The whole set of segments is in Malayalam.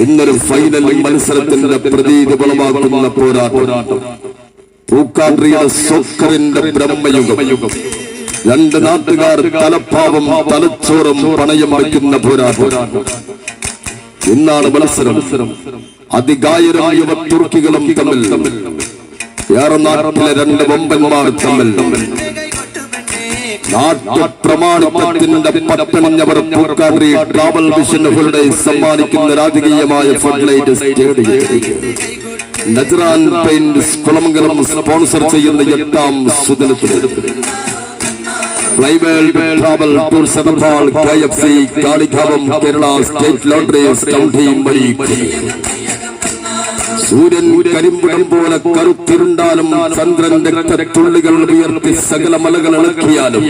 ഇന്നൊരു ഫൈനൽ മത്സരത്തിന്റെ പ്രതീതി വളമാക്കുന്ന പോരാട്ടം. പൂക്കാട്രിയുടെ സോക്കറിന്റെ ബ്രഹ്മയുഗം. രണ്ട് നാട്ടുകാർ തലപ്പാവം തലച്ചോറും പണയം വയ്ക്കുന്ന പോരാട്ടം. ഇന്നാണ് മത്സരം. അതികായരും യുവ തുർക്കികളും തമ്മിൽ. ഏറെ നാട്ടിലെ രണ്ട് വമ്പന്മാർ തമ്മിൽ. നാട്ടുപ്രമാണിത്വത്തിന്റെ പട്ടണഞ്ഞവർ പൂക്കാട്രി ട്രാവൽ മിഷനുകളുടെ സമ്മാനിക്കുന്ന രാജകീയമായ floodlight stadium Najran paints Kulamangalam sponsor ചെയ്യുന്ന എട്ടാം സുദിനത്തിൽ state travel tours team K Suryan Karimpudam പോലെ കറുത്തിരുണ്ടാലും ചന്ദ്രൻ രക്തത്തുള്ളികൾ ഉയർത്തി സകല മലകൾ ഇളക്കിയാലും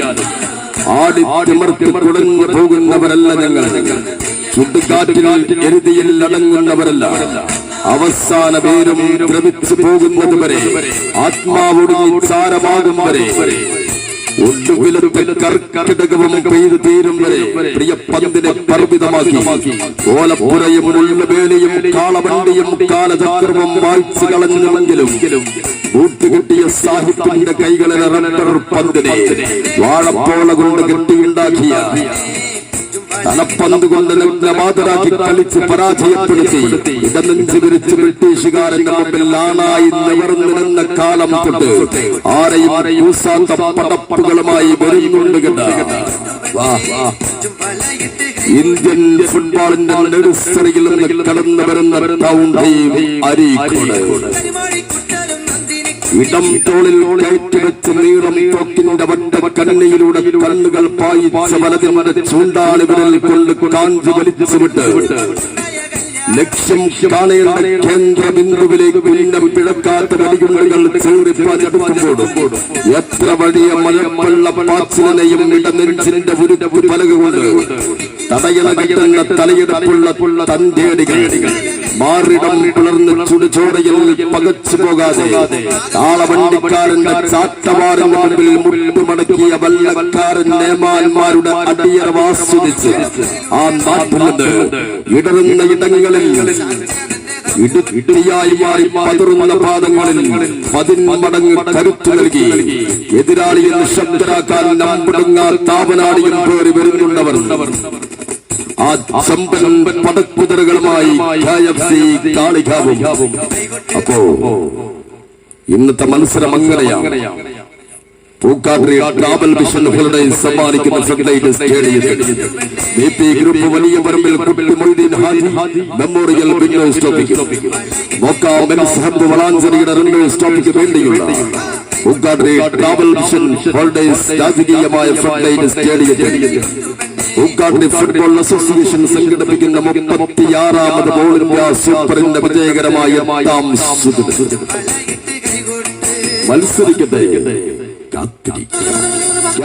ആടി തിമർത്തി കുടഞ്ഞു പോകുന്നവരല്ല ഞങ്ങൾ. ചുട്ടുകാറ്റിൽ എരുതിയിൽ അടങ്ങുന്നവരല്ല. അവസാന പേരും ദ്രവിച്ചു പോകുന്നത് വരെ സാരമാകും വരെ. കർക്കിടകവും പെയ്ത് തീരും വരെ പ്രിയ പന്തിനെ പർവിതമാക്കി കോലപ്പുരയും ഉള്ളവേലിയും കാളവണ്ടിയും കാലചക്രവും വായിച്ചു കളഞ്ഞുവെങ്കിലും കൂട്ടുകിട്ടിയ സാഹിത്യത്തിന്റെ കൈകളിലെ റണ്ണർ പന്തിനെ വാഴപ്പോള കൊണ്ട് കെട്ടിയുണ്ടാക്കിയ തലപ്പന്ത് കൊണ്ട് നഗ്നമാതരാക്കി കളിച്ച് പരാജയപ്പെടുത്തി. ഇടനെഞ്ച് വിരിച്ച് ബ്രിട്ടീഷുകാരന്റെ മുമ്പിൽ ആണായി നിവർന്നു കാലം തൊട്ട് ആരെയും പടപ്പുകളുമായി വരുന്നുണ്ട് ഇന്ത്യൻ ഫുട്ബോളിന്റെ നെടുസറിയിൽ നിന്ന് കടന്നു വരുന്ന ടൗൺ ടീം ഇടം തോളിൽ കയറ്റിവെച്ച് നീളം തോക്കിന്റെ വട്ട കണ്ണിയിലൂടെ കണ്ണുകൾ പായിച്ച വലതിന്റെ കൊണ്ട് കാഞ്ചി വലിച്ചുവിട്ട്. ലക്ഷ്യം കാണേണ്ട കേന്ദ്ര ബിന്ദുവിലേക്ക് പിന്നെ പിഴക്കാത്ത എത്ര വലിയ മലപ്പള്ള പാച്ചിനെയും ഇടനെഞ്ചിന്റെ ഒരു പലകുകൊണ്ട് തടയണ കിട്ടുന്ന തലയെടുപ്പുള്ള തന്തേടികൾ. മാറിടം പിളർന്ന് ചുടുചോടയിൽ പകച്ചു പോകാതെ താളവണ്ടിക്കാരന്റെ ചാട്ടവാറിന്റെ മുമ്പിൽ മുട്ടുമടക്കിയ വല്ലക്കാരൻ നേമാന്മാരുടെ അടിയറവാസ്വദിച്ച് ആ നാട്ടിൽ ഇടറുന്ന ഇടങ്ങളിൽ ഇടുക്കിയായി മാറി പതറുന്ന പാദങ്ങളിൽ പതിന്മടങ്ങ് കരുത്തു നൽകി. എതിരാളിയെ നിശബ്ദരാക്കാൻ നമ്പടുങ്ങാ താപനാടിയും പേര് വരുന്നുണ്ടവർ. ആ അപ്പോ ഇന്നത്തെ മത്സരം അങ്ങനെയാണ്. സമ്മാനിക്കുന്ന ഗ്രൂപ്പ് ഹാജി വിന്നോ വേണ്ടിയുള്ള ട്രാവൽ മിഷൻ രാജകീയമായ പൂക്കാട്രി ഫുട്ബോൾ അസോസിയേഷൻ സംഘടിപ്പിക്കുന്ന മുപ്പത്തിയാറാമത് ബോൾ ഇന്ത്യ സൂപ്പറിന്റെ വിജയകരമായ. മത്സരിക്കട്ടെ. കാത്തിരിക്കുക